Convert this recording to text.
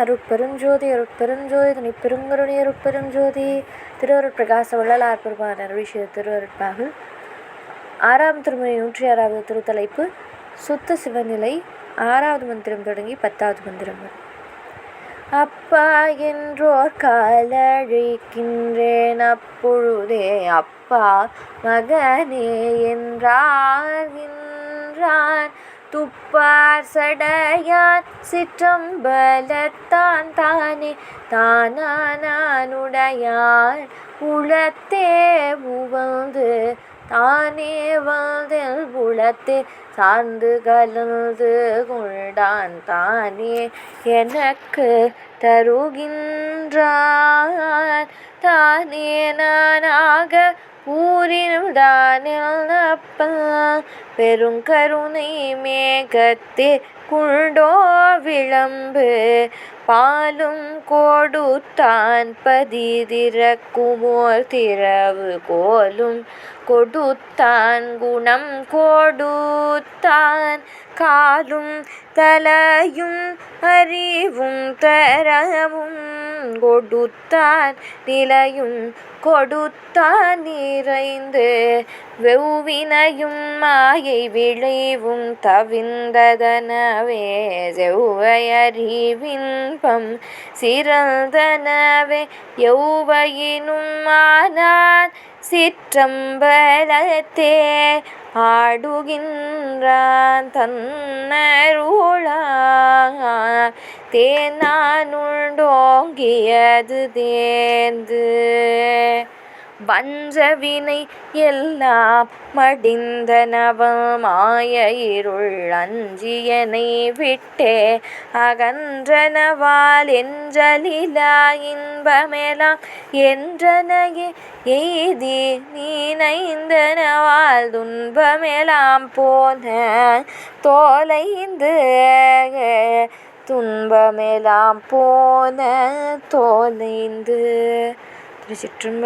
அருட்பெருஞ்சோதி அருட்பெருஞ்சோதி தனி பெருங்கருணி அருட்பெருஞ்சோதி திருவருட்பிரகாச வள்ளலார் பெருமான் அருவிஷிய திருவருட்பாகு. ஆறாம் திருமுறை நூற்றி ஆறாவது திருத்தலைப்பு சுத்த சிவநிலை ஆறாவது மந்திரம் தொடங்கி பத்தாவது மந்திரம் அப்பா என்றோர் காலழிக்கின்றேன் அப்பொழுதே அப்பா மகனே என்றார்கின்றான் துப்பார் சடையான் சிற்றம்பலத்தான் தானே. தானானுடையார் உளத்தே உவந்து தானே வாழ்தல் உளத்தே சார்ந்து கலந்து கொண்டான் தானே. எனக்கு தருகின்றான் தானே நானாக ஊரினுடானில் அப்பல் பெருங்கருணை மேகத்தே குண்டோ விளம்பு. பாலும் கொடுத்தான் பதிதிறக்குமோர் திறவு கோலும். கொடுத்தான் குணம் கொடு கொடுத்தான் காலும் தலையும் அறிவும் தரவும் கொடுத்தான் நிலையும் கொடுத்தான் நிறைந்து வெவ்வினையும் மாயை விளைவும் தவிந்ததனவே செவ்வையறிவின்பம் சிறந்தனவே. எவ்வையினும் ஆனான் சிற்றம்பலத்தே ஆடுகின்றான் தன் தன்னருளா தேனானுண்டோங்கியது தேர்ந்து. வஞ்சவினை எல்லாம் மடிந்தனவம் மாய இருள் அஞ்சியனை விட்டே அகன்றனவால் என்றலிலா இன்பமெலாம் என்றனையே எய்தி நீனைந்தனவால் துன்பமெலாம் போன தோலைந்து துன்பமெலாம் போன தோலைந்து ഒരു ചുറ്റും